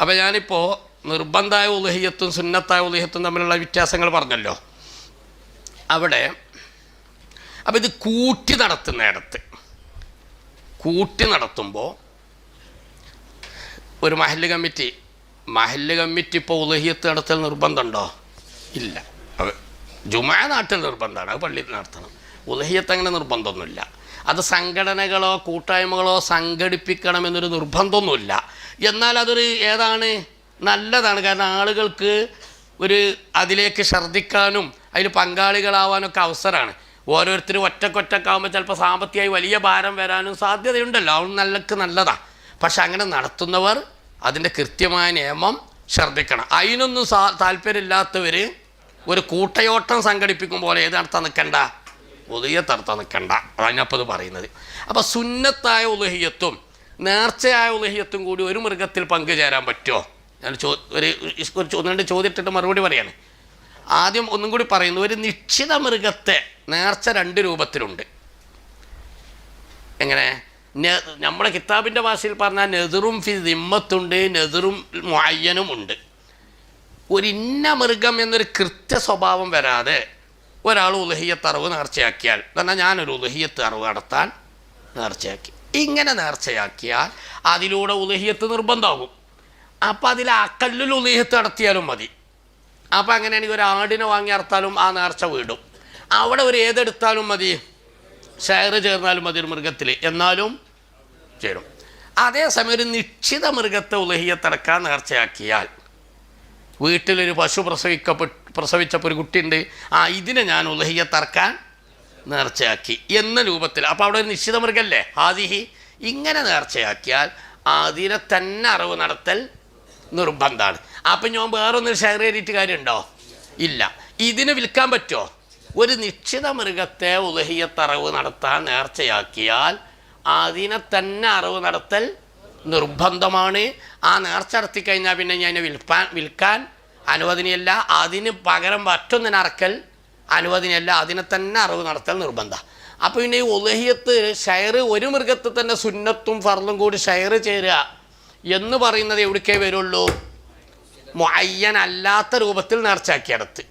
അപ്പോൾ ഞാനിപ്പോൾ നിർബന്ധമായ ഉലഹിയത്തും സുന്നത്തായ ഉലഹിയത്തും തമ്മിലുള്ള വ്യത്യാസങ്ങൾ പറഞ്ഞല്ലോ. അവിടെ അപ്പോൾ ഇത് കൂട്ടി നടത്തുന്നിടത്ത് കൂട്ടി നടത്തുമ്പോൾ ഒരു മഹല്ല് കമ്മിറ്റി മഹല്ല് കമ്മിറ്റി ഇപ്പോൾ ഉലഹിയത്ത് നടത്തൽ നിർബന്ധമുണ്ടോ? ഇല്ല. ജുമാ നാട്ടിൽ നിർബന്ധമാണ് അത് പള്ളിയിൽ നടത്തണം. ഉലഹിയത്ത് അങ്ങനെ നിർബന്ധമൊന്നുമില്ല. അത് സംഘടനകളോ കൂട്ടായ്മകളോ സംഘടിപ്പിക്കണമെന്നൊരു നിർബന്ധമൊന്നുമില്ല. എന്നാൽ അതൊരു ഏതാണ്? നല്ലതാണ്. കാരണം ആളുകൾക്ക് ഒരു അതിലേക്ക് ഛർദ്ദിക്കാനും അതിൽ പങ്കാളികളാവാനൊക്കെ അവസരമാണ്. ഓരോരുത്തരും ഒറ്റക്കൊറ്റക്കാവുമ്പോൾ ചിലപ്പോൾ സാമ്പത്തികമായി വലിയ ഭാരം വരാനും സാധ്യതയുണ്ടല്ലോ. അവൻ നല്ലക്ക് നല്ലതാണ് പക്ഷെ അങ്ങനെ നടത്തുന്നവർ അതിന്റെ കൃത്യമായ നിയമം ശ്രദ്ധിക്കണം അതിനൊന്നും സാ താല്പര്യമില്ലാത്തവർ ഒരു കൂട്ടയോട്ടം സംഘടിപ്പിക്കുമ്പോൾ ഏത് നടത്താൻ നിൽക്കണ്ട? നടത്താൻ നിൽക്കണ്ട അതിനപ്പത് പറയുന്നത്. അപ്പോൾ സുന്നത്തായ ഉലഹിയത്തും നേർച്ചയായ ഉലഹിയത്തും കൂടി ഒരു മൃഗത്തിൽ പങ്കുചേരാൻ പറ്റുമോ? ഞാൻ ചോ ഒരു ഒന്ന് രണ്ട് ചോദ്യം ഇട്ടിട്ട് മറുപടി പറയാണ്. ആദ്യം ഒന്നും കൂടി പറയുന്നു ഒരു നിശ്ചിത മൃഗത്തെ നേർച്ച രണ്ട് രൂപത്തിലുണ്ട്. എങ്ങനെ? നമ്മുടെ കിതാബിന്റെ ഭാഷയിൽ പറഞ്ഞാൽ നെതിറും ഫി ദിമ്മത്തുണ്ട് നെതിറും മുയ്യനും ഉണ്ട്. ഒരു ഇന്ന മൃഗം എന്നൊരു കൃത്യ സ്വഭാവം വരാതെ ഒരാൾ ഉലഹിയത്ത് അറിവ് നേർച്ചയാക്കിയാൽ എന്നാൽ ഞാനൊരു ഉലഹിയത്ത് അറിവ് നടത്താൻ നേർച്ചയാക്കി. ഇങ്ങനെ നേർച്ചയാക്കിയാൽ അതിലൂടെ ഉലഹിയത്ത് നിർബന്ധമാകും. അപ്പോൾ അതിൽ അക്കല്ലിൽ ഉലഹിയത്ത് നടത്തിയാലും മതി. അപ്പോൾ അങ്ങനെയാണെങ്കിൽ ഒരു ആടിനെ വാങ്ങി അറുത്താലും ആ നേർച്ച വീടും. അവിടെ ഒരു ഏതെടുത്താലും മതി? ഷെയർ ചേർന്നാലും മതി ഒരു മൃഗത്തിൽ. എന്നാലും ചേരും. അതേസമയം ഒരു നിശ്ചിത മൃഗത്തെ ഉലഹിയത്തടക്കാൻ നേർച്ചയാക്കിയാൽ വീട്ടിലൊരു പശു പ്രസവിക്കപ്പെട്ട് പ്രസവിച്ചപ്പോൾ ഒരു കുട്ടിയുണ്ട്. ആ ഇതിനെ ഞാൻ ഉലഹിയ തർക്കാൻ നേർച്ചയാക്കി. എന്ന രൂപത്തിൽ. അപ്പോൾ അവിടെ ഒരു നിശ്ചിത മൃഗമല്ലേ ആദിഹി ഇങ്ങനെ നേർച്ചയാക്കിയാൽ അതിനെ തന്നെ അറിവ് നടത്തൽ നിർബന്ധമാണ് അപ്പം ഞാൻ വേറൊന്നൊരു ഷെയർ ചെയ്തിട്ട് കാര്യമുണ്ടോ? ഇല്ല. ഇതിനെ വിൽക്കാൻ പറ്റുമോ ഒരു നിശ്ചിത മൃഗത്തെ ഉലഹിയത്തറവ് നടത്താൻ നേർച്ചയാക്കിയാൽ അതിനെ തന്നെ അറിവ് നടത്തൽ നിർബന്ധമാണ്. ആ നേർച്ച നടത്തി കഴിഞ്ഞാൽ പിന്നെ ഞാൻ വിൽപ്പാൻ വിൽക്കാൻ അനുവദനീയല്ല അതിന് പകരം മറ്റൊന്നിനെ അറക്കൽ അനുവദനീയല്ല അതിനെ തന്നെ അറിവ് നടത്തൽ നിർബന്ധം. അപ്പോൾ പിന്നെ ഈ ഉലഹിയത്ത് ഷെയർ ഒരു മൃഗത്തിൽ തന്നെ സുന്നത്തും ഫർളും കൂടി ഷെയർ ചേരുക എന്ന് പറയുന്നത് എവിടേക്കേ വരുള്ളൂ? മുഅയ്യൻ അല്ലാത്ത രൂപത്തിൽ നേർച്ചയാക്കിയടത്ത്.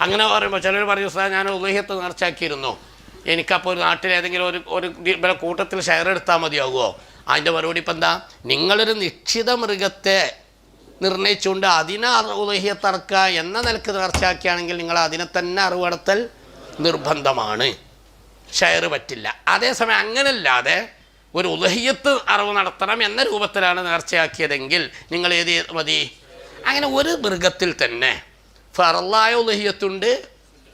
അങ്ങനെ പറയുമ്പോൾ ചിലർ പറയും സാർ ഞാൻ ഉലഹിയത്ത് നേർച്ചയാക്കിയിരുന്നു. എനിക്കപ്പോൾ ഒരു നാട്ടിൽ ഏതെങ്കിലും ഒരു ഒരു ദി- കൂട്ടത്തിൽ ഷെയർ എടുത്താൽ മതിയാകുമോ അതിന്റെ മറുപടി ഇപ്പം എന്താ? നിങ്ങളൊരു നിശ്ചിത മൃഗത്തെ നിർണയിച്ചുകൊണ്ട് അതിനെ തർക്ക എന്ന നിലയ്ക്ക് നേർച്ചയാക്കിയാണെങ്കിൽ നിങ്ങൾ അതിനെ തന്നെ അറിവടത്തൽ നിർബന്ധമാണ്. ഷെയർ പറ്റില്ല. അതേസമയം അങ്ങനല്ലാതെ ഒരു ഉലഹിയത്ത് അറിവ് നടത്തണം എന്ന രൂപത്തിലാണ് നേർച്ചയാക്കിയതെങ്കിൽ നിങ്ങൾ ഏത് മതി? അങ്ങനെ ഒരു മൃഗത്തിൽ തന്നെ ഫറല്ലായ ഉദഹിയത്തുണ്ട്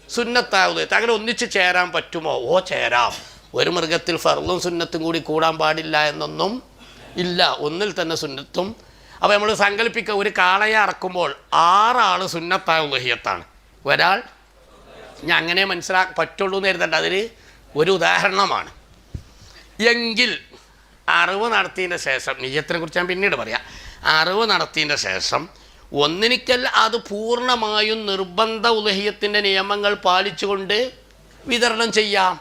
സുന്നത്തായ ഉദയത്ത് അങ്ങനെ ഒന്നിച്ച് ചേരാൻ പറ്റുമോ? ഓ ചേരാം. ഒരു മൃഗത്തിൽ ഫറലും സുന്നത്തും കൂടി കൂടാൻ പാടില്ല എന്നൊന്നും ഇല്ല. ഒന്നിൽ തന്നെ സുന്നത്തും അപ്പോൾ നമ്മൾ സങ്കല്പിക്കുക ഒരു കാളയെ അറക്കുമ്പോൾ ആറാൾ സുന്നത്തായ ഉലഹിയത്താണ് ഒരാൾ ഞാൻ അങ്ങനെ മനസ്സിലാ പറ്റുള്ളൂ എന്ന് കരുതണ്ട അതിൽ ഒരു ഉദാഹരണമാണ്. എങ്കിൽ അറിവ് നടത്തിയതിന്റെ ശേഷം നിയ്യത്തിനെ കുറിച്ച് ഞാൻ പിന്നീട് പറയാം. അറിവ് നടത്തിയതിന്റെ ശേഷം ഒന്നിനിക്കൽ അത് പൂർണമായും നിർബന്ധ ഉലഹിയത്തിന്റെ നിയമങ്ങൾ പാലിച്ചുകൊണ്ട് വിതരണം ചെയ്യാം.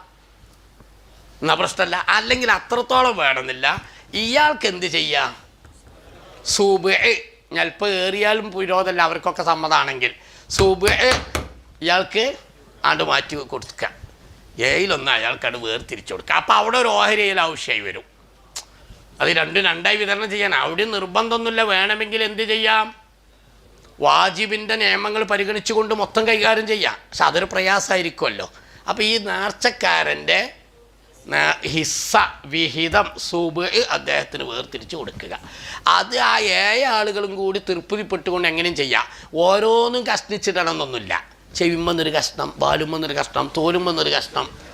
എന്നാ പ്രശ്നമല്ല. അല്ലെങ്കിൽ അത്രത്തോളം വേണമെന്നില്ല. ഇയാൾക്ക് എന്ത് ചെയ്യാം? സൂബ് ഞൽപ്പ് ഏറിയാലും വിരോധമല്ല അവർക്കൊക്കെ സമ്മതമാണെങ്കിൽ സൂബ് ഇയാൾക്ക് ആണ്ട് മാറ്റി കൊടുക്കുക. ഏയിലൊന്ന് അയാൾക്കത് വേർതിരിച്ചു കൊടുക്കുക. അപ്പോൾ അവിടെ ഒരു ഓഹരിയിൽ ആവശ്യമായി വരും. അത് രണ്ടും രണ്ടായി വിതരണം ചെയ്യാൻ. അവിടെ നിർബന്ധമൊന്നുമില്ല. വേണമെങ്കിൽ എന്ത് ചെയ്യാം? വാജിബിന്റെ നിയമങ്ങൾ പരിഗണിച്ചുകൊണ്ട് മൊത്തം കൈകാര്യം ചെയ്യാം. പക്ഷെ അതൊരു പ്രയാസമായിരിക്കുമല്ലോ. അപ്പോൾ ഈ നേർച്ചക്കാരന്റെ ഹിസ്സ വിഹിതം സൂബ് അദ്ദേഹത്തിന് വേർതിരിച്ച് കൊടുക്കുക. അത് ആ ഏഴ് ആളുകളും കൂടി തൃപ്തിപ്പെട്ടുകൊണ്ട് എങ്ങനെയും ചെയ്യാം. ഓരോന്നും കഷ്ണിച്ചിടണമെന്നൊന്നുമില്ല ചെവിമെന്നൊരു കഷ്ണം ബാലുമെന്നൊരു കഷ്ണം തോലുമെന്നൊരു കഷ്ണം.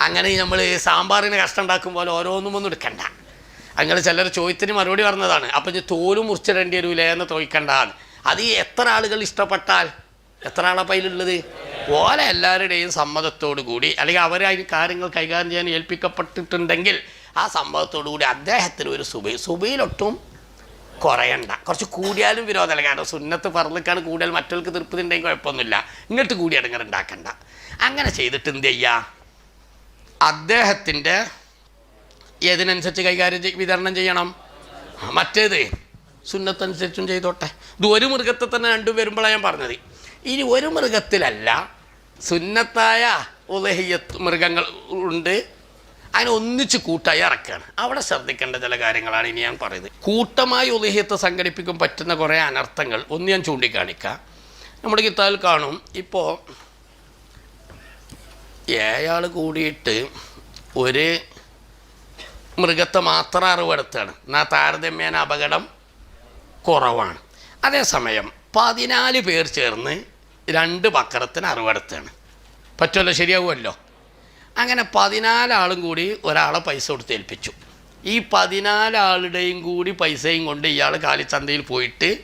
അങ്ങനെ നമ്മൾ സാമ്പാറിന് കഷ്ടം ഉണ്ടാക്കും പോലെ ഓരോന്നും ഒന്നും എടുക്കണ്ട. അങ്ങനെ ചിലർ ചോദ്യത്തിന് മറുപടി പറഞ്ഞതാണ്. അപ്പം തോലും മുറിച്ചിടേണ്ടി വരൂലേ എന്ന് ചോദിക്കണ്ടാന്ന് അത് എത്ര ആളുകൾ ഇഷ്ടപ്പെട്ടാൽ? എത്ര ആളാണ് അതിലുള്ളത് ഓലെ എല്ലാവരുടെയും സമ്മതത്തോടു കൂടി അല്ലെങ്കിൽ അവരെ അതിന് കാര്യങ്ങൾ കൈകാര്യം ചെയ്യാൻ ഏൽപ്പിക്കപ്പെട്ടിട്ടുണ്ടെങ്കിൽ ആ സമ്മതത്തോടു കൂടി അദ്ദേഹത്തിന് ഒരു സുബൈ. സുബൈയിലൊട്ടും കുറയണ്ട. കുറച്ച് കൂടിയാലും വിരോധമല്ല. കാരണം സുന്നത്ത് പറഞ്ഞിക്കാണ് കൂടിയാൽ മറ്റവർക്ക് തൃപ്തി ഉണ്ടെങ്കിൽ കുഴപ്പമൊന്നുമില്ല. ഇങ്ങോട്ട് കൂടി ഇടങ്ങറുണ്ടാക്കണ്ട അങ്ങനെ ചെയ്തിട്ട് എന്ത് ചെയ്യുക അദ്ദേഹത്തിന്റെ ഏതിനനുസരിച്ച് കൈകാര്യം വിതരണം ചെയ്യണം? മറ്റേത്. സുന്നത്തനുസരിച്ചും ചെയ്തോട്ടെ. ഇത് ഒരു മൃഗത്തെ തന്നെ രണ്ടും വരുമ്പോഴാണ് ഞാൻ പറഞ്ഞത്. ഇനി ഒരു മൃഗത്തിലല്ല. സുന്നത്തായ ഉലഹിയത്ത് മൃഗങ്ങൾ ഉണ്ട്. അതിനെ ഒന്നിച്ച് കൂട്ടായി ഇറക്കുകയാണ് അവിടെ ശ്രദ്ധിക്കേണ്ട ചില കാര്യങ്ങളാണ് ഇനി ഞാൻ പറയുന്നത്. കൂട്ടമായി ഉലഹിയത്ത് സംഘടിപ്പിക്കാൻ പറ്റുന്ന കുറേ അനർത്ഥങ്ങൾ ഒന്ന് ഞാൻ ചൂണ്ടിക്കാണിക്കാം. നമ്മുടെ കിത്താൽ കാണും. ഇപ്പോൾ ഏയാൾ കൂടിയിട്ട് ഒരു മൃഗത്തെ മാത്രം അറിവെടുത്താണ്. എന്നാൽ താരതമ്യേന അപകടം കുറവാണ്. അതേസമയം പതിനാല് പേർ ചേർന്ന് രണ്ട് ബക്കറത്തിന് അറിവെടുത്താണ്. പറ്റുമല്ലോ? ശരിയാവുമല്ലോ? അങ്ങനെ പതിനാലാളും കൂടി ഒരാളെ പൈസ കൊടുത്ത് ഏൽപ്പിച്ചു. ഈ പതിനാലാളുടെയും കൂടി പൈസയും കൊണ്ട് ഇയാൾ കാലിച്ചന്തയിൽ പോയിട്ട്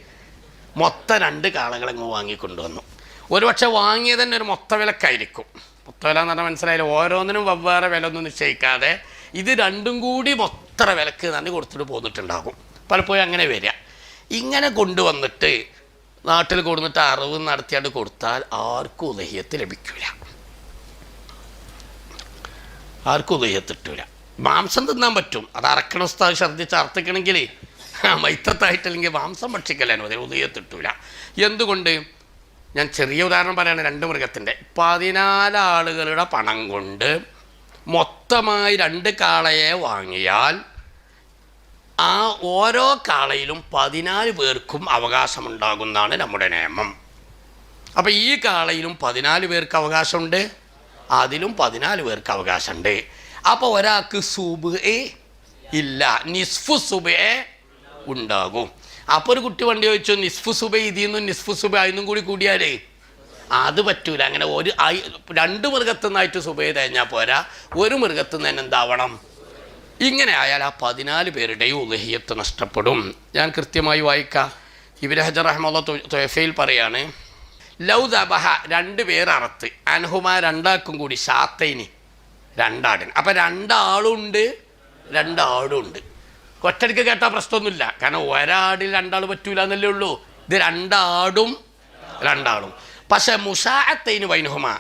മൊത്തം രണ്ട് കാളകളങ്ങ് വാങ്ങിക്കൊണ്ടുവന്നു. ഒരുപക്ഷെ വാങ്ങിയത് തന്നെ ഒരു മൊത്ത വിലക്കായിരിക്കും. മൊത്ത വില എന്ന് പറഞ്ഞാൽ മനസ്സിലായില്ല? ഓരോന്നിനും വെവ്വേറെ വില ഒന്നും നിശ്ചയിക്കാതെ ഇത് രണ്ടും കൂടി മൊത്ത വിലക്ക് തന്നെ കൊടുത്തിട്ട് പോന്നിട്ടുണ്ടാകും. പലപ്പോഴും അങ്ങനെ വരിക. ഇങ്ങനെ കൊണ്ടുവന്നിട്ട് നാട്ടിൽ കൊടുന്നിട്ട് അറിവ് നടത്തിയാണ്ട് കൊടുത്താൽ ആർക്കും ഉദയത്ത് ലഭിക്കില്ല ആർക്കും ഉദയത്ത് കിട്ടൂല. മാംസം തിന്നാൻ പറ്റും. അത് അറക്കണ സ്ഥലം ഛർദ്ദിച്ച് അർത്ഥിക്കണമെങ്കിൽ മൈത്രത്തായിട്ടില്ലെങ്കിൽ മാംസം ഭക്ഷിക്കലാണ് അതിന് ഉദയത്ത് എന്തുകൊണ്ട്? ഞാൻ ചെറിയ ഉദാഹരണം പറയുകയാണ് രണ്ട് മൃഗത്തിന്റെ. പതിനാല് ആളുകളുടെ പണം കൊണ്ട് മൊത്തമായി രണ്ട് കാളയെ വാങ്ങിയാൽ ആ ഓരോ കാളയിലും പതിനാല് പേർക്കും അവകാശമുണ്ടാകുന്നതാണ് നമ്മുടെ നിയമം. അപ്പോൾ ഈ കാളയിലും പതിനാല് പേർക്ക് അവകാശമുണ്ട് അതിലും പതിനാല് പേർക്ക് അവകാശമുണ്ട്. അപ്പോൾ ഒരാൾക്ക് സുബ് ഇല്ല നിസ്ഫു സുബേ ഉണ്ടാകും. അപ്പോൾ ഒരു കുട്ടി വണ്ടി ചോദിച്ചു നിസ്ഫു സുബ ഇതിൽ നിന്നും നിസ്ഫു സുബ അതിന്നും കൂടി കൂടിയാലേ? അത് പറ്റൂല. അങ്ങനെ ഒരു രണ്ട് മൃഗത്തു നിന്നായിട്ട് സുബൈ തേഞ്ഞാൽ പോരാ. ഒരു മൃഗത്തു നിന്ന് തന്നെ എന്താവണം? ഇങ്ങനെ ആയാൽ ആ പതിനാല് പേരുടെയും ഉലഹിയത്ത് നഷ്ടപ്പെടും. ഞാൻ കൃത്യമായി വായിക്കാം. ഇബിൻ ഹജർ റഹ്മുള്ള തൊയഫയിൽ പറയാണ് ലൗ ദബഹ രണ്ട് പേർ അറത്ത് അൻഹുമ രണ്ടാക്കും കൂടി ഷാത്തൈനി രണ്ടാടിന്. അപ്പം രണ്ടാളുണ്ട് രണ്ടാടുണ്ട് ഒറ്റടിക്ക് കേട്ടാൽ പ്രശ്നമൊന്നുമില്ല. കാരണം ഒരാടിൽ രണ്ടാൾ പറ്റൂല എന്നല്ലേ ഉള്ളൂ. ഇത് രണ്ടാടും രണ്ടാളും. പക്ഷേ മുഷാഅത്തൈന് വൈനുഹുമ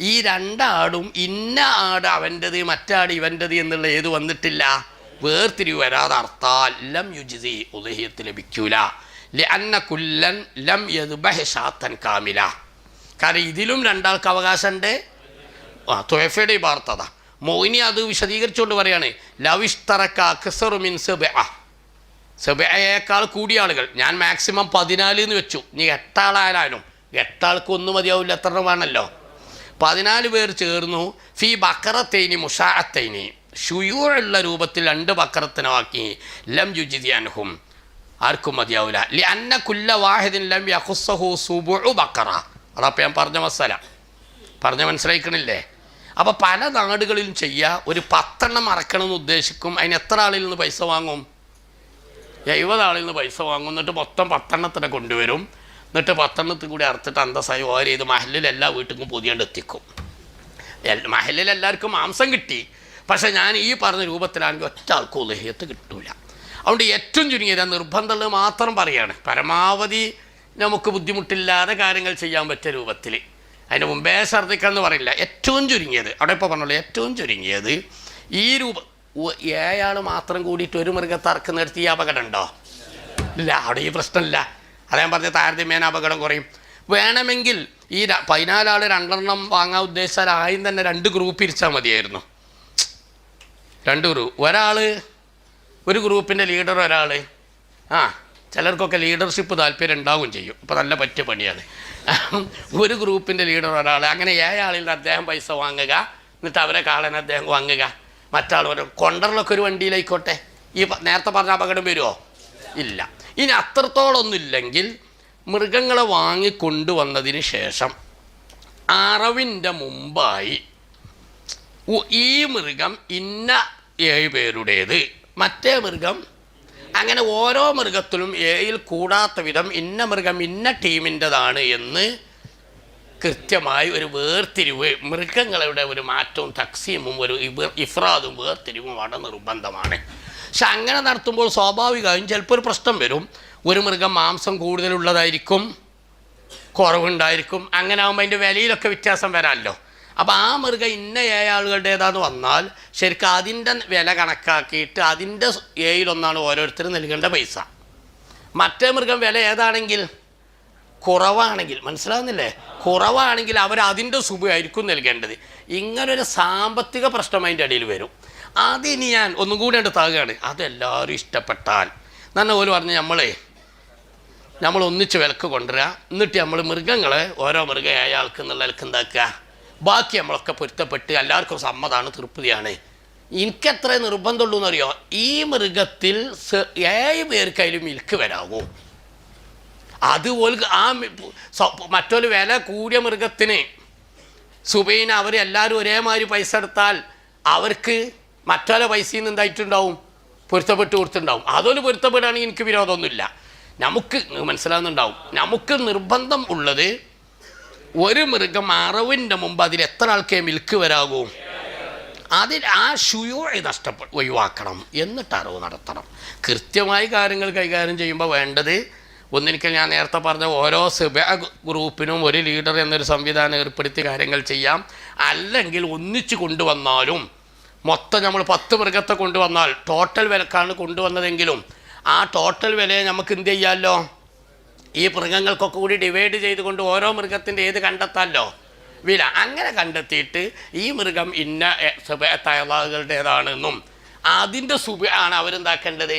ഈ രണ്ടാടും ഇന്ന ആട് അവന്റെത് മറ്റാട് ഇവന്റെത് എന്നുള്ള ഏത് വന്നിട്ടില്ല? വേർതിരിവ് വരാതെ അർത്ഥാൽ ലം യുജിസി ഉദഹിയത്ത് ലഭിക്കൂല. അന്ന കുല്ലൻ ലം യത് ബഹിഷാത്തൻ കാമില. കാരണം ഇതിലും രണ്ടാൾക്ക് അവകാശമുണ്ട്. ആ തൊയഫയുടെ വാർത്തത മോയിനി അത് വിശദീകരിച്ചുകൊണ്ട് പറയാണ്. ലവിഷ്തറക്ക അക്സറു മിൻ സെബ സെബയേക്കാൾ കൂടിയ ആളുകൾ. ഞാൻ മാക്സിമം പതിനാല് എന്ന് വെച്ചു. നീ എട്ടാളായാലും എട്ടാൾക്ക് ഒന്നും മതിയാവില്ല. എത്ര വേണമല്ലോ? പതിനാല് പേർ ചേർന്നു. ഫി ബക്കറത്തൈനി മുഷാഅത്തൈനി. ഷുയൂഴുള്ള രൂപത്തിൽ രണ്ട് ബക്കറത്തിനാക്കി ലം യുജിതി അൻഹും. ആർക്കും മതിയാവില്ല ലി അന്ന കുല്ല വാഹിദിൻ ലം യഹുസഹു സുബുഉ ബക്കറ. അതപ്പം ഞാൻ പറഞ്ഞ മസാല. പറഞ്ഞ മനസ്സിലാക്കണില്ലേ അപ്പോൾ പല നാടുകളിലും ചെയ്യുക ഒരു പത്തെണ്ണം അറക്കണം എന്ന് ഉദ്ദേശിക്കും അതിന് എത്ര ആളിൽ നിന്ന് പൈസ വാങ്ങും? എഴുപത് ആളിൽ നിന്ന് പൈസ വാങ്ങും എന്നിട്ട് മൊത്തം പത്തെണ്ണത്തിനെ കൊണ്ടുവരും. എന്നിട്ട് പത്തെണ്ണത്തിൽ കൂടി അറുത്തിട്ട് അന്തസ്സായി ഓരോ ചെയ്ത് മഹലിൽ എല്ലാ വീട്ടിലും പൊതിയാണ്ട് എത്തിക്കും. മഹലിലെല്ലാവർക്കും മാംസം കിട്ടി. പക്ഷേ ഞാൻ ഈ പറഞ്ഞ രൂപത്തിലാണെങ്കിൽ ഒറ്റ ആൾക്കും ലഹ്യത്ത് കിട്ടൂല. അതുകൊണ്ട് ഏറ്റവും ചുരുങ്ങിയത് നിർബന്ധമുള്ളത് മാത്രം പറയാണ്. പരമാവധി നമുക്ക് ബുദ്ധിമുട്ടില്ലാതെ കാര്യങ്ങൾ ചെയ്യാൻ പറ്റിയ രൂപത്തിൽ. അതിന് മുമ്പേ ഛർദ്ദിക്കാന്ന് പറയില്ല. ഏറ്റവും ചുരുങ്ങിയത് അവിടെ ഇപ്പോൾ പറഞ്ഞോളൂ ഏറ്റവും ചുരുങ്ങിയത് ഈ രൂപ ഏയാൾ മാത്രം കൂടിയിട്ട് ഒരു മൃഗത്തെ അറക്കുന്നിടത്ത് ഈ അപകടം ഉണ്ടോ? ഇല്ല അവിടെ ഈ പ്രശ്നമില്ല. ഞാൻ പറഞ്ഞ താരതമ്യേന അപകടം കുറയും. വേണമെങ്കിൽ ഈ പതിനാലാൾ രണ്ടെണ്ണം വാങ്ങാൻ ഉദ്ദേശിച്ചാൽ ആദ്യം തന്നെ രണ്ട് ഗ്രൂപ്പ് ഇരിച്ചാൽ മതിയായിരുന്നു. രണ്ട് ഗ്രൂപ്പ് ഒരാൾ ഒരു ഗ്രൂപ്പിന്റെ ലീഡർ ഒരാൾ ആ ചിലർക്കൊക്കെ ലീഡർഷിപ്പ് താല്പര്യം ഉണ്ടാവുകയും ചെയ്യും. അപ്പോൾ നല്ല പറ്റിയ പണിയാണ്. ഒരു ഗ്രൂപ്പിന്റെ ലീഡർ ഒരാൾ അങ്ങനെ ഏഴാളിൽ അദ്ദേഹം പൈസ വാങ്ങുക. എന്നിട്ട് അവരെ കാളൻ അദ്ദേഹം വാങ്ങുക. മറ്റാൾ ഒരു കൊണ്ടറിലൊക്കെ ഒരു വണ്ടിയിലായിക്കോട്ടെ. ഈ നേരത്തെ പറഞ്ഞ അപകടം വരുമോ ഇല്ല. ഇനി അത്രത്തോളമൊന്നുമില്ലെങ്കിൽ മൃഗങ്ങളെ വാങ്ങിക്കൊണ്ടുവന്നതിന് ശേഷം അറവിന്റെ മുമ്പായി ഈ മൃഗം ഇന്ന ഏഴ് പേരുടേത്. മറ്റേ മൃഗം അങ്ങനെ ഓരോ മൃഗത്തിലും ഏയിൽ കൂടാത്ത വിധം ഇന്ന മൃഗം ഇന്ന ടീമിന്റെതാണ് എന്ന് കൃത്യമായി ഒരു വേർതിരിവ് മൃഗങ്ങളുടെ ഒരു മാറ്റവും തക്സീമും ഒരു ഇഫ്രാദും വേർതിരിവും അവിടെ നിർബന്ധമാണ്. പക്ഷെ അങ്ങനെ നടത്തുമ്പോൾ സ്വാഭാവികമായും ചിലപ്പോൾ ഒരു പ്രശ്നം വരും. ഒരു മൃഗം മാംസം കൂടുതലുള്ളതായിരിക്കും കുറവുണ്ടായിരിക്കും. അങ്ങനെ ആകുമ്പോൾ അതിന്റെ വിലയിലൊക്കെ വ്യത്യാസം വരാമല്ലോ അപ്പോൾ ആ മൃഗം ഇന്ന ഏഴ് ആളുകളുടേതാന്ന് വന്നാൽ ശരിക്കും അതിന്റെ വില കണക്കാക്കിയിട്ട് അതിന്റെ ഏഴിലൊന്നാണ് ഓരോരുത്തരും നൽകേണ്ട പൈസ. മറ്റേ മൃഗം വില ഏതാണെങ്കിൽ? കുറവാണെങ്കിൽ മനസ്സിലാവുന്നില്ലേ? കുറവാണെങ്കിൽ അവർ അതിന്റെ സുഖമായിരിക്കും നൽകേണ്ടത്. ഇങ്ങനൊരു സാമ്പത്തിക പ്രശ്നം അതിന്റെ ഇടയിൽ വരും. അതിനി ഞാൻ ഒന്നും കൂടി ഉണ്ട് താകുകയാണ് അതെല്ലാവരും ഇഷ്ടപ്പെട്ടാൽ. നന്ന പോലെ പറഞ്ഞ് നമ്മളെ നമ്മൾ ഒന്നിച്ച് വിലക്ക് കൊണ്ടുവരിക എന്നിട്ട് നമ്മൾ മൃഗങ്ങളെ ഓരോ മൃഗം അയാൾക്ക് എന്നുള്ള വിലക്ക് എന്താക്കുക? ബാക്കി നമ്മളൊക്കെ പൊരുത്തപ്പെട്ട് എല്ലാവർക്കും സമ്മതമാണ് തൃപ്തിയാണ്. എനിക്കെത്ര നിർബന്ധമുള്ളൂ എന്നറിയോ? ഈ മൃഗത്തിൽ ഏഴ് പേർക്ക് അതിൽ മിൽക്ക് വരാവോ അതുപോലെ ആ മറ്റൊരു വില കൂടിയ മൃഗത്തിന്. സുബൈന അവർ എല്ലാവരും ഒരേമാതിരി പൈസ എടുത്താൽ അവർക്ക് മറ്റൊരു പൈസയിൽ നിന്ന് എന്തായിട്ടുണ്ടാവും? പൊരുത്തപ്പെട്ട് കൊടുത്തിട്ടുണ്ടാവും. അതൊരു പൊരുത്തപ്പെടുകയാണെങ്കിൽ എനിക്ക് വിരോധമൊന്നുമില്ല. നമുക്ക് മനസ്സിലാകുന്നുണ്ടാവും നമുക്ക് നിർബന്ധം ഉള്ളത് ഒരു മൃഗം അറവിന്റെ മുമ്പ് അതിൽ എത്ര ആൾക്കേ മിൽക്ക് വരാകൂ അതിൽ ആ ഷുയോയെ നഷ്ടപ്പെട്ട് ഒഴിവാക്കണം. എന്നിട്ട് അറിവ് നടത്തണം. കൃത്യമായി കാര്യങ്ങൾ കൈകാര്യം ചെയ്യുമ്പോൾ വേണ്ടത് ഒന്നിരിക്കൽ ഞാൻ നേരത്തെ പറഞ്ഞ ഓരോ സിബ ഗ്രൂപ്പിനും ഒരു ലീഡർ എന്നൊരു സംവിധാനം ഏർപ്പെടുത്തി കാര്യങ്ങൾ ചെയ്യാം. അല്ലെങ്കിൽ ഒന്നിച്ചു കൊണ്ടുവന്നാലും മൊത്തം നമ്മൾ പത്ത് മൃഗത്തെ കൊണ്ടുവന്നാൽ ടോട്ടൽ വിലക്കാണ് കൊണ്ടുവന്നതെങ്കിലും ആ ടോട്ടൽ വിലയെ നമുക്ക് എന്ത് ചെയ്യാമല്ലോ ഈ മൃഗങ്ങൾക്കൊക്കെ കൂടി ഡിവൈഡ് ചെയ്തുകൊണ്ട് ഓരോ മൃഗത്തിന്റെ ഏത് കണ്ടെത്താമല്ലോ വില. അങ്ങനെ കണ്ടെത്തിയിട്ട് ഈ മൃഗം ഇന്ന തയ്യാളുകളുടേതാണെന്നും അതിന്റെ സുബ ആണ് അവരെന്താക്കേണ്ടത്?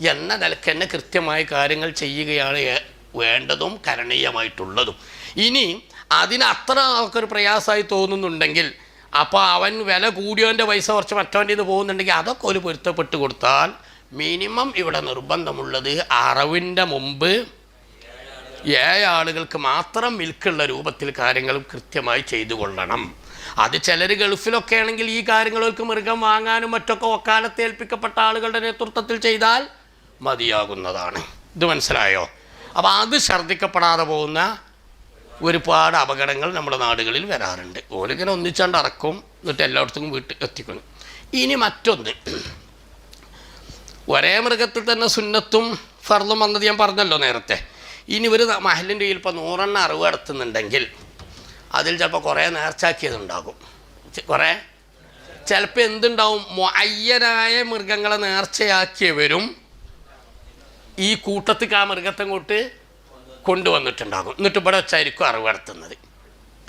എന്ന നിലയ്ക്ക് തന്നെ കൃത്യമായ കാര്യങ്ങൾ ചെയ്യുകയാണ് വേണ്ടതും കരണീയമായിട്ടുള്ളതും. ഇനി അതിന് അത്ര ആൾക്കൊരു പ്രയാസമായി തോന്നുന്നുണ്ടെങ്കിൽ അപ്പോൾ അവൻ വില കൂടിയവന്റെ പൈസ കുറച്ച് മറ്റവന്റെ ഇത് പോകുന്നുണ്ടെങ്കിൽ അതൊക്കെ ഒരു പൊരുത്തപ്പെട്ട് കൊടുത്താൽ മിനിമം ഇവിടെ നിർബന്ധമുള്ളത് അറിവിന്റെ മുമ്പ് ഏഴ് ആളുകൾക്ക് മാത്രം മിൽക്കുള്ള രൂപത്തിൽ കാര്യങ്ങൾ കൃത്യമായി ചെയ്തു കൊള്ളണം. അത് ചിലർ ഗൾഫിലൊക്കെ ആണെങ്കിൽ ഈ കാര്യങ്ങൾക്ക് മൃഗം വാങ്ങാനും മറ്റൊക്കെ ഒക്കാലത്ത് ഏൽപ്പിക്കപ്പെട്ട ആളുകളുടെ നേതൃത്വത്തിൽ ചെയ്താൽ മതിയാകുന്നതാണ്. ഇത് മനസ്സിലായോ? അപ്പോൾ അത് ഛർദ്ദിക്കപ്പെടാതെ പോകുന്ന ഒരുപാട് അപകടങ്ങൾ നമ്മുടെ നാടുകളിൽ വരാറുണ്ട്. ഓലിങ്ങനെ ഒന്നിച്ചാണ്ട് അറക്കും എന്നിട്ട് എല്ലായിടത്തും വീട്ടിൽ എത്തിക്കുന്നു ഇനി മറ്റൊന്ന്. ഒരേ മൃഗത്തിൽ തന്നെ സുന്നത്തും ഫർദും വന്നത് ഞാൻ പറഞ്ഞല്ലോ നേരത്തെ. ഇനി ഒരു മഹലിന്റെ കയ്യിൽ ഇപ്പോൾ നൂറെണ്ണം അറിവ് നടത്തുന്നുണ്ടെങ്കിൽ അതിൽ ചിലപ്പോൾ കുറേ നേർച്ചാക്കിയതുണ്ടാകും കുറേ? ചിലപ്പോൾ എന്തുണ്ടാവും? മൊയ്യനായ മൃഗങ്ങളെ നേർച്ചയാക്കിയവരും ഈ കൂട്ടത്തിൽ ആ മൃഗത്തെ കൊണ്ട് കൊണ്ടുവന്നിട്ടുണ്ടാകും. എന്നിട്ട് ഇവിടെ വെച്ചായിരിക്കും അറിവ് നടത്തുന്നത്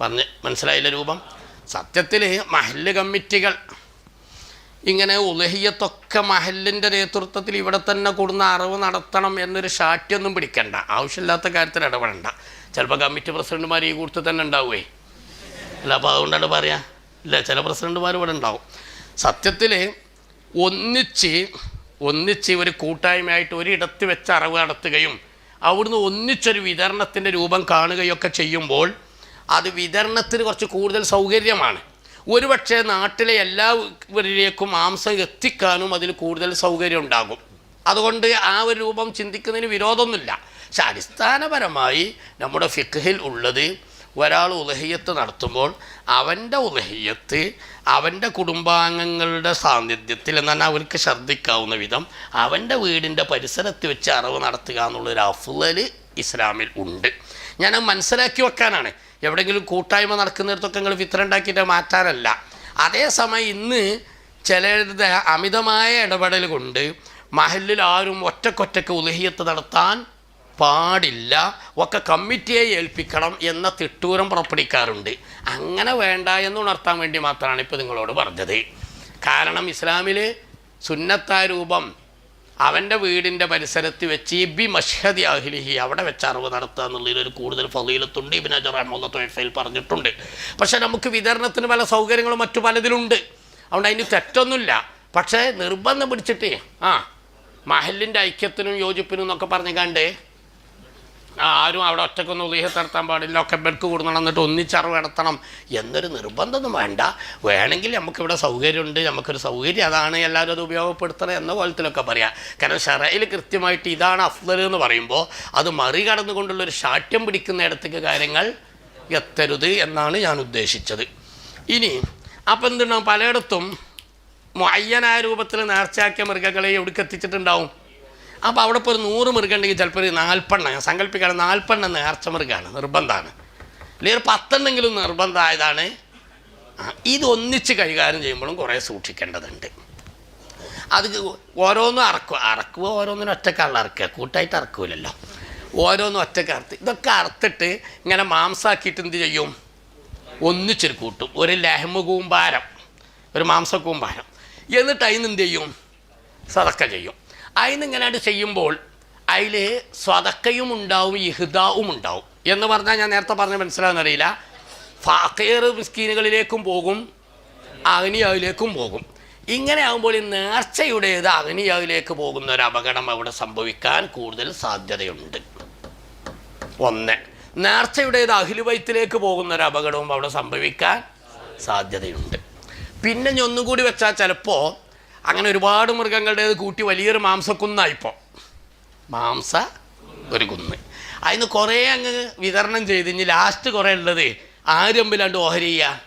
പറഞ്ഞ് മനസ്സിലായില്ല രൂപം? സത്യത്തിൽ മഹല്ല് കമ്മിറ്റികൾ ഇങ്ങനെ ഉലഹിയത്തൊക്കെ മഹലിന്റെ നേതൃത്വത്തിൽ ഇവിടെ തന്നെ കൂടുന്ന അറിവ് നടത്തണം എന്നൊരു ഷാറ്റിയൊന്നും പിടിക്കണ്ട. ആവശ്യമില്ലാത്ത കാര്യത്തിൽ ഇടപെടണ്ട. ചിലപ്പോൾ കമ്മിറ്റി പ്രസിഡന്റുമാർ ഈ കൂട്ടത്തിൽ തന്നെ ഉണ്ടാവുമേ അല്ല അപ്പോൾ അതുകൊണ്ടാണ് പറയാം. ഇല്ല ചില പ്രസിഡന്റുമാർ ഇവിടെ ഉണ്ടാവും. സത്യത്തിൽ ഒന്നിച്ച് ഒന്നിച്ച് ഒരു കൂട്ടായ്മയായിട്ട് ഒരിടത്ത് വെച്ച് അറിവ് നടത്തുകയും അവിടുന്ന് ഒന്നിച്ചൊരു വിതരണത്തിന്റെ രൂപം കാണുകയൊക്കെ ചെയ്യുമ്പോൾ അത് വിതരണത്തിന് കുറച്ച് കൂടുതൽ സൗകര്യമാണ്. ഒരുപക്ഷെ നാട്ടിലെ എല്ലാവരിലേക്കും മാംസം എത്തിക്കാനും അതിൽ കൂടുതൽ സൗകര്യം ഉണ്ടാകും. അതുകൊണ്ട് ആ ഒരു രൂപം ചിന്തിക്കുന്നതിന് വിരോധമൊന്നുമില്ല. പക്ഷെ അടിസ്ഥാനപരമായി നമ്മുടെ ഫിഖിൽ ഉള്ളത് ഒരാൾ ഉലഹിയത്ത് നടത്തുമ്പോൾ അവന്റെ ഉലഹിയത്ത് അവന്റെ കുടുംബാംഗങ്ങളുടെ സാന്നിധ്യത്തിൽ എന്നാൽ അവർക്ക് ശ്രദ്ധിക്കാവുന്ന വിധം അവന്റെ വീടിന്റെ പരിസരത്ത് വെച്ച് അറിവ് നടത്തുക എന്നുള്ളൊരു അഫ്ലൽ ഇസ്ലാമിൽ ഉണ്ട്. ഞാനത് മനസ്സിലാക്കി വെക്കാനാണ്. എവിടെയെങ്കിലും കൂട്ടായ്മ നടക്കുന്നിടത്തൊക്കെ നിങ്ങൾ വിത്ര ഉണ്ടാക്കിയിട്ട് മാറ്റാനല്ല. അതേസമയം ഇന്ന് ചിലരുടെ അമിതമായ ഇടപെടൽ കൊണ്ട് മഹലിൽ ആരും ഒറ്റക്കൊറ്റക്ക് ഉലഹിയത്ത് നടത്താൻ പാടില്ല ഒക്കെ കമ്മിറ്റിയെ ഏൽപ്പിക്കണം എന്ന തിട്ടൂരം പുറപ്പെടുവിക്കാറുണ്ട്. അങ്ങനെ വേണ്ട എന്ന് ഉണർത്താൻ വേണ്ടി മാത്രമാണ് ഇപ്പോൾ നിങ്ങളോട് പറഞ്ഞത്. കാരണം ഇസ്ലാമിൽ സുന്നത്തായ രൂപം അവന്റെ വീടിന്റെ പരിസരത്ത് വെച്ച് ബി മഷ്ഹദി അഹ്ലിഹി അവിടെ വെച്ച് അറിവ് നടത്തുക എന്നുള്ളതിലൊരു കൂടുതൽ ഫലീലത്തുണ്ട്. ഇബിൻ അജർ അഹമ്മദ് തൊയ്ഫയിൽ പറഞ്ഞിട്ടുണ്ട്. പക്ഷേ നമുക്ക് വിതരണത്തിന് പല സൗകര്യങ്ങളും മറ്റു പലതിലുണ്ട്. അതുകൊണ്ട് അതിന് തെറ്റൊന്നുമില്ല. പക്ഷേ നിർബന്ധം പിടിച്ചിട്ട് ആ മഹലിന്റെ ഐക്യത്തിനും യോജിപ്പിനും എന്നൊക്കെ പറഞ്ഞു കണ്ട് ആരും അവിടെ ഒറ്റക്കൊന്നും ഉദീഹത്ത് നടത്താൻ പാടില്ല. ഒക്കെ ബെൽക്ക് കൊടുക്കണം എന്നിട്ട് ഒന്നിച്ചറിവ് നടത്തണം. എന്നൊരു നിർബന്ധമൊന്നും വേണ്ട. വേണമെങ്കിൽ നമുക്കിവിടെ സൗകര്യമുണ്ട്. നമുക്കൊരു സൗകര്യം അതാണ് എല്ലാവരും അത് ഉപയോഗപ്പെടുത്തണം എന്ന കോലത്തിലൊക്കെ പറയാം. കാരണം ഷറയിൽ കൃത്യമായിട്ട് ഇതാണ് അഫ്ലൽ എന്ന് പറയുമ്പോൾ അത് മറികടന്നുകൊണ്ടുള്ളൊരു ശാഠ്യം പിടിക്കുന്ന ഇടത്തേക്ക് കാര്യങ്ങൾ എത്തരുത് എന്നാണ് ഞാൻ ഉദ്ദേശിച്ചത്. ഇനി അപ്പം എന്തുണ്ടാവും? പലയിടത്തും മയ്യനായ രൂപത്തിൽ നേർച്ചയാക്കിയ മൃഗങ്ങളെ എവിടേക്ക് എത്തിച്ചിട്ടുണ്ടാവും? അപ്പോൾ അവിടെ ഇപ്പോൾ ഒരു നൂറ് മൃഗം ഉണ്ടെങ്കിൽ ചിലപ്പോൾ ഒരു നാൽപ്പെണ്ണം. ഞാൻ സങ്കല്പിക്കാണ് നാൽപ്പെണ്ണം നേർച്ച മൃഗമാണ് നിർബന്ധമാണ് അല്ലെങ്കിൽ ഒരു പത്തെണ്ണെങ്കിലും നിർബന്ധമായതാണ് ഇതൊന്നിച്ച് കൈകാര്യം ചെയ്യുമ്പോഴും കുറേ സൂക്ഷിക്കേണ്ടതുണ്ട്. അത് ഓരോന്നും അറക്കുക അറക്കുക ഓരോന്നിനും ഒറ്റക്കാണല്ലോ അറക്കുക. കൂട്ടായിട്ട് അറക്കൂലല്ലോ. ഓരോന്നും ഒറ്റയ്ക്ക് അറുത്ത്. ഇതൊക്കെ അറുത്തിട്ട് ഇങ്ങനെ മാംസാക്കിയിട്ട് എന്ത് ചെയ്യും? ഒന്നിച്ചൊരു കൂട്ടും. ഒരു ലഹമ കൂമ്പാരം ഒരു മാംസ കൂമ്പാരം. എന്നിട്ട് അതിന് എന്ത് ചെയ്യും? സതക്ക ചെയ്യും. അതിന് ചെയ്യുമ്പോൾ അതിൽ സ്വതക്കയും ഉണ്ടാവും ഇഹ്ദാവും ഉണ്ടാവും. എന്ന് പറഞ്ഞാൽ ഞാൻ നേരത്തെ പറഞ്ഞ മനസ്സിലാവുന്നറിയില്ല ഫാക്കേർ മിസ്കീനുകളിലേക്കും പോകും അഗ്നിയാവിലേക്കും പോകും. ഇങ്ങനെ ആകുമ്പോൾ ഈ നേർച്ചയുടേത് അഗ്നിയാവിലേക്ക് പോകുന്ന ഒരു അപകടം അവിടെ സംഭവിക്കാൻ കൂടുതൽ സാധ്യതയുണ്ട്. ഒന്ന് നേർച്ചയുടേത് അഖിലുവൈത്തിലേക്ക് പോകുന്ന ഒരു അപകടവും അവിടെ സംഭവിക്കാൻ സാധ്യതയുണ്ട്. പിന്നെ ഞൊന്നുകൂടി വെച്ചാൽ ചിലപ്പോൾ അങ്ങനെ ഒരുപാട് മൃഗങ്ങളുടേത് കൂട്ടി വലിയൊരു മാംസക്കുന്നായിപ്പോൾ മാംസ ഒരു കുന്ന്. അതിന് കുറേ അങ്ങ് വിതരണം ചെയ്ത് ഇനി ലാസ്റ്റ് കുറേ ഉള്ളത് ആരമ്പിലാണ്ട് ഓഹരി ചെയ്യുക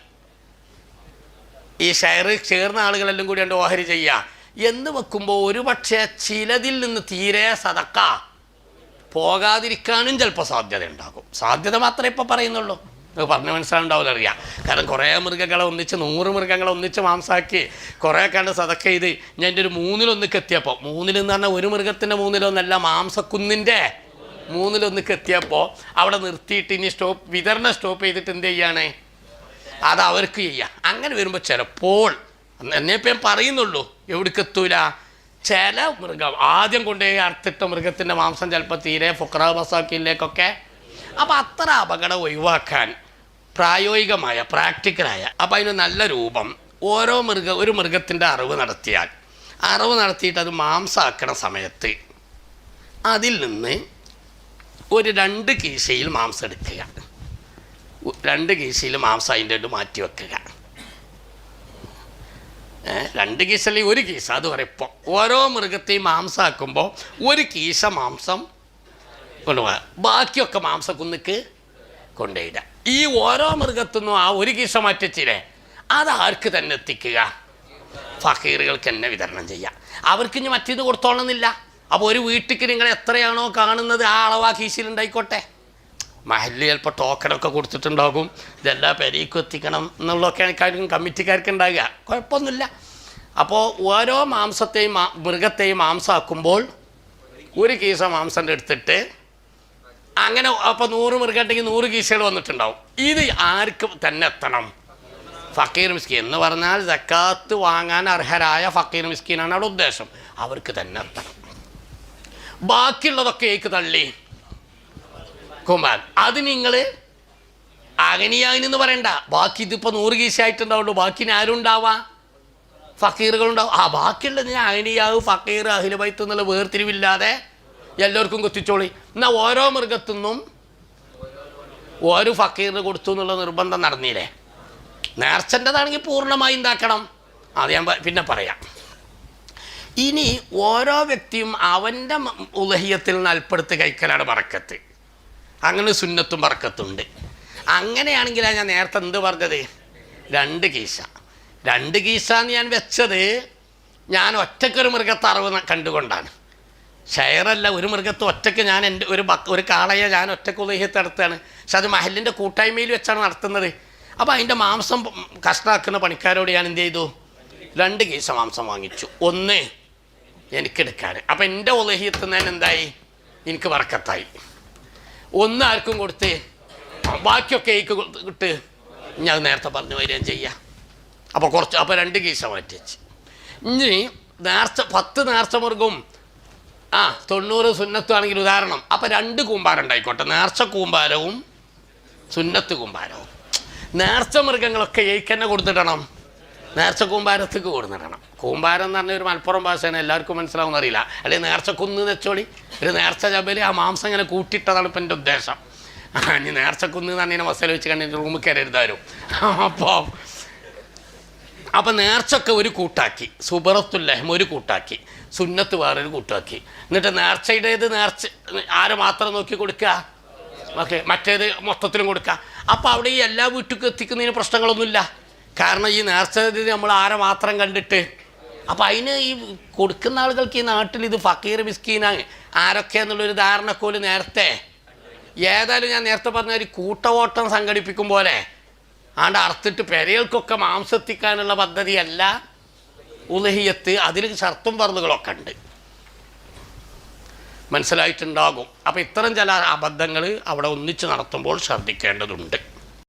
ഈ ഷെയർ ചേർന്ന ആളുകളെല്ലാം കൂടി കണ്ട് ഓഹരി ചെയ്യുക എന്ന് വെക്കുമ്പോൾ ഒരു പക്ഷേ ചിലതിൽ നിന്ന് തീരെ സതക്ക. പോകാതിരിക്കാനും ചിലപ്പോൾ സാധ്യത ഉണ്ടാകും. സാധ്യത മാത്രമേ ഇപ്പോൾ പറയുന്നുള്ളൂ. പറഞ്ഞ് മനസ്സിലാവുണ്ടാവില്ല അറിയാം കാരണം കുറേ മൃഗങ്ങളെ ഒന്നിച്ച് നൂറ് മൃഗങ്ങളെ ഒന്നിച്ച് മാംസാക്കി കുറേ കണ്ട് സതക്ക ചെയ്ത് ഞാൻ എന്റെ ഒരു മൂന്നിലൊന്നിക്ക് എത്തിയപ്പോൾ മൂന്നിലെന്ന് പറഞ്ഞാൽ ഒരു മൃഗത്തിന്റെ മൂന്നിലൊന്നല്ല മാംസക്കുന്നിന്റെ മൂന്നിലൊന്നിക്ക് എത്തിയപ്പോൾ അവിടെ നിർത്തിയിട്ട് ഇനി സ്റ്റോപ്പ് വിതരണം സ്റ്റോപ്പ് ചെയ്തിട്ട് എന്ത് ചെയ്യാണ്? അത് അവർക്ക് ചെയ്യാം. അങ്ങനെ വരുമ്പോൾ ചിലപ്പോൾ എന്നെ ഇപ്പം ഞാൻ പറയുന്നുള്ളൂ എവിടേക്ക് എത്തൂല ചില മൃഗം ആദ്യം കൊണ്ടുപോയി അർത്തിട്ട മൃഗത്തിന്റെ മാംസം ചിലപ്പോൾ തീരെ ഫുക്ര ബസാക്കിലേക്കൊക്കെ അപ്പോൾ അത്ര അപകടം ഒഴിവാക്കാൻ പ്രായോഗികമായ പ്രാക്ടിക്കലായ അപ്പോൾ അതിന് നല്ല രൂപം. ഓരോ മൃഗ ഒരു മൃഗത്തിന്റെ അറിവ് നടത്തിയാൽ അറിവ് നടത്തിയിട്ട് അത് മാംസമാക്കണ സമയത്ത് അതിൽ നിന്ന് ഒരു രണ്ട് കീശയിൽ മാംസം എടുക്കുക. രണ്ട് കീശയിൽ മാംസം അതിന്റെ ഇട്ട് മാറ്റി വെക്കുക. രണ്ട് കീശ അല്ലെങ്കിൽ ഒരു കീശ അത് പറയപ്പോൾ ഓരോ മൃഗത്തെയും മാംസമാക്കുമ്പോൾ ഒരു കീശ മാംസം കൊണ്ടുപോകാം ബാക്കിയൊക്കെ മാംസക്കുന്നിക്ക് കൊണ്ടുപോയിടുക ഈ ഓരോ മൃഗത്തുനിന്നും ആ ഒരു കീശ മാറ്റിച്ചില്ലേ അത് ആർക്ക് തന്നെ എത്തിക്കുക? ഫക്കീറുകൾക്ക് തന്നെ വിതരണം ചെയ്യാം. അവർക്ക് ഇനി മറ്റേത് കൊടുത്തോളണമെന്നില്ല അപ്പോൾ ഒരു വീട്ടിക്ക് നിങ്ങൾ എത്രയാണോ കാണുന്നത് ആ അളവാ കീശയിലുണ്ടായിക്കോട്ടെ മഹല്ല് ചിലപ്പോൾ ടോക്കണൊക്കെ കൊടുത്തിട്ടുണ്ടാകും. ഇതെല്ലാം പെരീക്കും എത്തിക്കണം എന്നുള്ളതൊക്കെയാണ് കാര്യം കമ്മിറ്റിക്കാർക്ക് ഉണ്ടാകുക കുഴപ്പമൊന്നുമില്ല. അപ്പോൾ ഓരോ മാംസത്തെയും മൃഗത്തെയും മാംസമാക്കുമ്പോൾ ഒരു കീശ മാംസം എടുത്തിട്ട് അങ്ങനെ അപ്പോൾ നൂറ് മൃഗമുണ്ടെങ്കിൽ നൂറ് കീശകൾ വന്നിട്ടുണ്ടാവും. ഇത് ആർക്ക് തന്നെ എത്തണം? ഫക്കീർ മിസ്കീൻ. എന്ന് പറഞ്ഞാൽ ജക്കാത്ത് വാങ്ങാൻ അർഹരായ ഫക്കീർ മിസ്കീനാണ് അവിടെ ഉദ്ദേശം. അവർക്ക് തന്നെ എത്തണം. ബാക്കിയുള്ളതൊക്കെ ഏക്ക് തള്ളി. കുമാർ അത് നിങ്ങൾ അഗനിയാവിനെന്ന് പറയണ്ട. ബാക്കി ഇതിപ്പോൾ നൂറ് കീശായിട്ടുണ്ടാവുള്ളൂ ബാക്കി ആരും ഉണ്ടാവാ? ഫക്കീറുകളുണ്ടാവും. ആ ബാക്കിയുള്ളത് ഞാൻ അഗനിയാവ് ഫക്കീർ അഹിലബൈത്ത് എന്നുള്ള വേർതിരിവില്ലാതെ എല്ലാവർക്കും കൊത്തിച്ചോളി. എന്നാൽ ഓരോ മൃഗത്തു നിന്നും ഓരോ ഫക്കീറിന് കൊടുത്തു എന്നുള്ള നിർബന്ധം നടന്നില്ലേ? നേർച്ചന്റെതാണെങ്കിൽ പൂർണമായി ഉണ്ടാക്കണം. അത് ഞാൻ പിന്നെ പറയാം. ഇനി ഓരോ വ്യക്തിയും അവന്റെ ഉലഹിയത്തിൽ നിന്ന് അൽപ്പെടുത്ത് കഴിക്കലാണ് പറക്കത്ത് അങ്ങനെ സുന്നത്തും പറക്കത്തുണ്ട് അങ്ങനെയാണെങ്കിലാണ് ഞാൻ നേരത്തെ എന്ത് പറഞ്ഞത്? രണ്ട് കീശ രണ്ട് കീശ എന്ന് ഞാൻ വെച്ചത് ഞാൻ ഒറ്റക്കൊരു മൃഗത്തറിവ് കണ്ടുകൊണ്ടാണ്. ഷെയറല്ല ഒരു മൃഗത്തെ ഒറ്റയ്ക്ക് ഞാൻ എന്റെ ഒരു ബക്ക് ഒരു കാളയെ ഞാൻ ഒറ്റയ്ക്ക് ഉലഹിയത്ത് നടത്തുകയാണ്. പക്ഷെ അത് മഹലിന്റെ കൂട്ടായ്മയിൽ വെച്ചാണ് നടത്തുന്നത്. അപ്പോൾ അതിന്റെ മാംസം കഷ്ടമാക്കുന്ന പണിക്കാരോട് ഞാൻ എന്ത് ചെയ്തു? രണ്ട് കേസ് മാംസം വാങ്ങിച്ചു. ഒന്ന് എനിക്കെടുക്കാൻ അപ്പം എന്റെ ഉലഹിയത്ത് നിന്ന് എന്തായി? എനിക്ക് വറക്കത്തായി. ഒന്ന് ആർക്കും കൊടുത്ത് ബാക്കിയൊക്കെ എനിക്ക് കിട്ട്. ഞാൻ നേരത്തെ പറഞ്ഞു വരികയും ചെയ്യാം. അപ്പോൾ കുറച്ച് അപ്പോൾ രണ്ട് കേസ് മാറ്റി വെച്ച്. ഇനി നേർച്ച പത്ത് നേർച്ച മൃഗവും ആ തൊണ്ണൂറ് സുന്നത്താണെങ്കിൽ ഉദാഹരണം. അപ്പം രണ്ട് കൂമ്പാരം ഉണ്ടായിക്കോട്ടെ നേർച്ച കൂമ്പാരവും സുന്നത്ത് കൂമ്പാരവും. നേർച്ച മൃഗങ്ങളൊക്കെ ഏക്കന്നെ കൊടുത്തിടണം. നേർച്ച കൂമ്പാരത്തേക്ക് കൊടുത്തിടണം. കൂമ്പാരം എന്ന് പറഞ്ഞ ഒരു മലപ്പുറം ഭാഷയാണ്. എല്ലാവർക്കും മനസ്സിലാവുന്ന അറിയില്ല. അല്ലെങ്കിൽ നേർച്ച കുന്ന് വെച്ചോളി ഒരു നേർച്ച ചബൽ ആ മാംസം ഇങ്ങനെ കൂട്ടിയിട്ടതാണ് ഇപ്പം എന്റെ ഉദ്ദേശം. ഇനി നേർച്ച കുന്ന് എന്ന് പറഞ്ഞാൽ മസാല വെച്ച് കണ്ടിട്ട് റൂമിൽ കയറരുതാരും അപ്പോൾ അപ്പം നേർച്ചൊക്കെ ഒരു കൂട്ടാക്കി. സുബറത്തുല്ലഹം ഒരു കൂട്ടാക്കി. സുന്നത്ത് വേറൊരു കൂട്ടാക്കി. എന്നിട്ട് നേർച്ചയുടേത് നേർച്ച ആരെ മാത്രം നോക്കി കൊടുക്കുക ഓക്കെ മറ്റേത് മൊത്തത്തിലും കൊടുക്കുക അപ്പോൾ അവിടെ ഈ എല്ലാ വീട്ടിലും എത്തിക്കുന്നതിന് പ്രശ്നങ്ങളൊന്നുമില്ല. കാരണം ഈ നേർച്ച നമ്മൾ ആരെ മാത്രം കണ്ടിട്ട്. അപ്പോൾ അതിന് ഈ കൊടുക്കുന്ന ആളുകൾക്ക് ഈ നാട്ടിൽ ഇത് ഫക്കീർ മിസ്കീന ആരൊക്കെ എന്നുള്ളൊരു ധാരണക്കോൽ നേരത്തെ. ഏതായാലും ഞാൻ നേരത്തെ പറഞ്ഞ ഒരു കൂട്ടവോട്ടം സംഘടിപ്പിക്കും പോലെ. ആണ്ട് അറുത്തിട്ട് പെരകൾക്കൊക്കെ മാംസത്തിക്കാനുള്ള പദ്ധതിയല്ല. ഉലഹിയത്ത് അതിൽ ഷർത്തും പറന്നുകളൊക്കെ ഉണ്ട്. മനസ്സിലായിട്ടുണ്ടാകും. അപ്പോൾ ഇത്തരം ചില അബദ്ധങ്ങൾ അവിടെ ഒന്നിച്ച് നടത്തുമ്പോൾ ശ്രദ്ധിക്കേണ്ടതുണ്ട്.